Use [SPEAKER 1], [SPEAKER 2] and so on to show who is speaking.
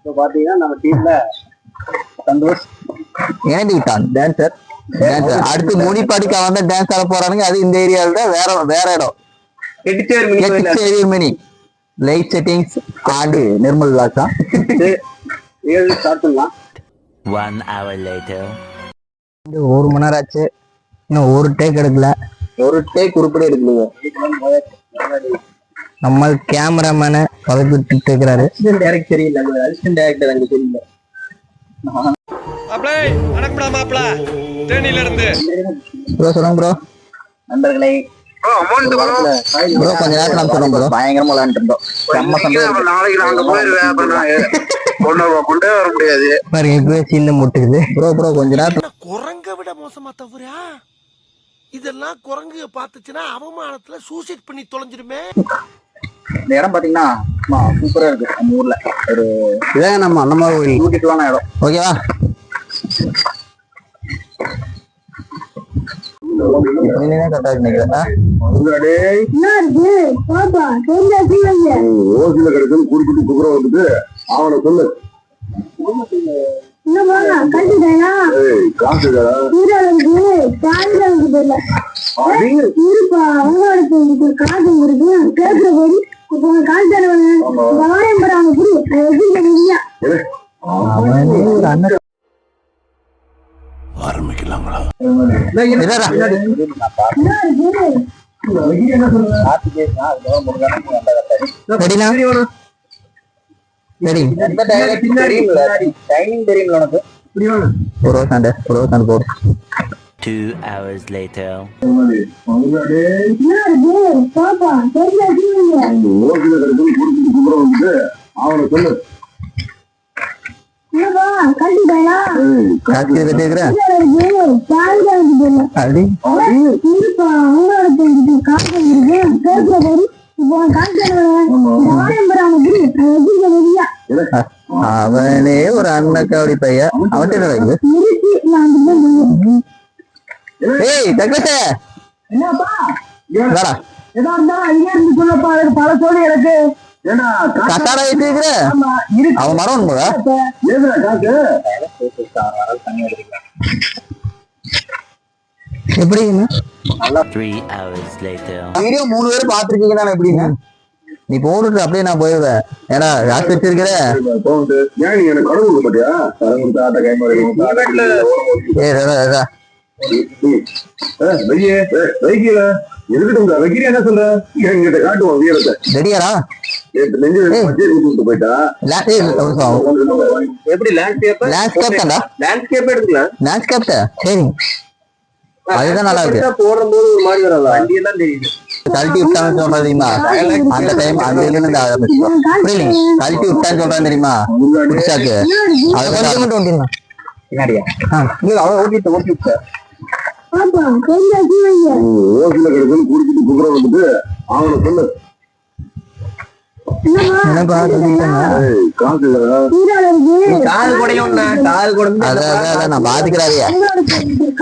[SPEAKER 1] இப்போ பாத்தீங்கன்னா நம்ம டீம்ல சந்தோஷ்.
[SPEAKER 2] இணைந்து விட்டான் டான்சர் டான்சர் அடுத்து முனிப்பாடிக்கா வந்து டான்ஸ் ஆட போறானுங்க. அது இந்த ஏரியால தான் வேற வேற இடம்.
[SPEAKER 1] எடிட்டர் மினி
[SPEAKER 2] லைட் செட்டிங்ஸ் ஆண்டு நிர்மல்
[SPEAKER 1] இருந்து ஏழு ஸ்டார்ட் பண்ணலாம்.
[SPEAKER 3] One hour later.
[SPEAKER 2] ஒரு மணி நேரம் ஆச்சு. இன்னும் ஒரு டேக் எடுக்கல.
[SPEAKER 1] ஒரு டேக் உருப்படி எடுக்கலைங்க
[SPEAKER 2] நம்ம கேமராமேனு பதப்பிட்டு இருக்கிறாரு.
[SPEAKER 1] சரியில்லை அந்த அசிஸ்டன்ட் டைரக்டர் அங்க
[SPEAKER 4] வணக்கம்டா தேனியில இருந்து.
[SPEAKER 2] ப்ரோ சொல்லுங்க ப்ரோ
[SPEAKER 1] நண்பர்களை
[SPEAKER 2] ப்ரோ கொஞ்ச நேரத்துல நான் சொல்றேன் ப்ரோ
[SPEAKER 1] பயங்கரமா விளையாண்டு இருந்தோம். செம்ம சந்தோஷம்.
[SPEAKER 5] நாளைக்கு நாங்க போயிருவேன் அப்புறம் நான் கொண்டு கொண்டே வர முடியாது.
[SPEAKER 2] பாருங்க இப்பவே சின்ன முட்டுக்குது. ப்ரோ ப்ரோ கொஞ்ச நேரத்துல
[SPEAKER 4] குரங்க விட மோசமா தவறா இதெல்லாம் குரங்கு பார்த்துச்சுன்னா அவமானத்துல சூசைட் பண்ணி தொலைஞ்சிருமே
[SPEAKER 1] இந்த இடம் பாத்தீங்கன்னா சூப்பரா இருக்கு நம்ம ஊர்ல. ஒரு
[SPEAKER 2] இதான் நம்ம அண்ணமா கோயில்.
[SPEAKER 1] பியூட்டிஃபுல்லான இடம்.
[SPEAKER 2] ஓகேவா?
[SPEAKER 5] குறிப்பிட்டு குதிரை வந்துட்டு அவனை சொல்லு. ஏய், காசு இல்லடா.
[SPEAKER 1] டைமிங் தெரியும்ல. உனக்கு.
[SPEAKER 2] ஒரு சாண்டு ஒரு சாண்டு போடு.
[SPEAKER 3] Two hours later.
[SPEAKER 5] கிடைக்கும் குறிப்பிட்டு குதிரை வந்துட்டு அவனை சொல்லு ஏய்,
[SPEAKER 2] காசு கட்டிருக்கிறேன் அடி அவனே ஒரு அண்ணக்காவடி பையன் அவன்கிட்ட என்ன வைங்க ஏய் தக்கச்ச வாடா
[SPEAKER 5] ஏண்டா, காசு
[SPEAKER 2] கத்தாடா ஏத்தி இருக்கிற? அவன் மரம்
[SPEAKER 5] காசு?
[SPEAKER 2] எப்படி. வீடியோ மூணு பேரும் பாத்துருக்கீங்கன்னா எப்படிங்க நீ போட்டுட்டு அப்படியே நான் போயிடுவேன் ஏன்னா காசு வச்சிருக்கிற.
[SPEAKER 5] ஏன் நீ எனக்கு கடன் கொடுக்க என்ன சொல்ற? என்கிட்ட காட்டுவான் வீரத்தை.
[SPEAKER 2] நிமிஷம்.
[SPEAKER 1] எப்படி லேண்ட்ஸ்கேப்
[SPEAKER 2] லேண்ட்ஸ்கேப் தான்டா.
[SPEAKER 1] லேண்ட்ஸ்கேப் எடுக்கலாம்
[SPEAKER 2] லேண்ட்ஸ்கேப் சரி. அதுதான் நல்லா இருக்கு.
[SPEAKER 1] போடும்போது ஒரு மாதிரி வராதா? வண்டி எல்லாம் தெரியுது.
[SPEAKER 2] கழட்டி விட்டான்னு சொல்றது தெரியுமா? அந்த டைம் அந்த இதுல இருந்து புரியல. கழட்டி விட்டான்னு சொல்றேன் தெரியுமா? புடிச்சாக்கு. அது கொஞ்சம் மட்டும் ஓட்டிடலாம்.
[SPEAKER 1] பின்னாடியா? இல்ல அவன் ஓட்டிட்டு ஓட்டி விட்ட
[SPEAKER 5] ஓசில கிடைக்கும் குறிப்பிட்டு குதிரை வந்துட்டு அவனை சொல்லு.
[SPEAKER 1] காது குடையும் காது குடைந்து
[SPEAKER 2] அதான் நான் பாத்துக்கிறாரியா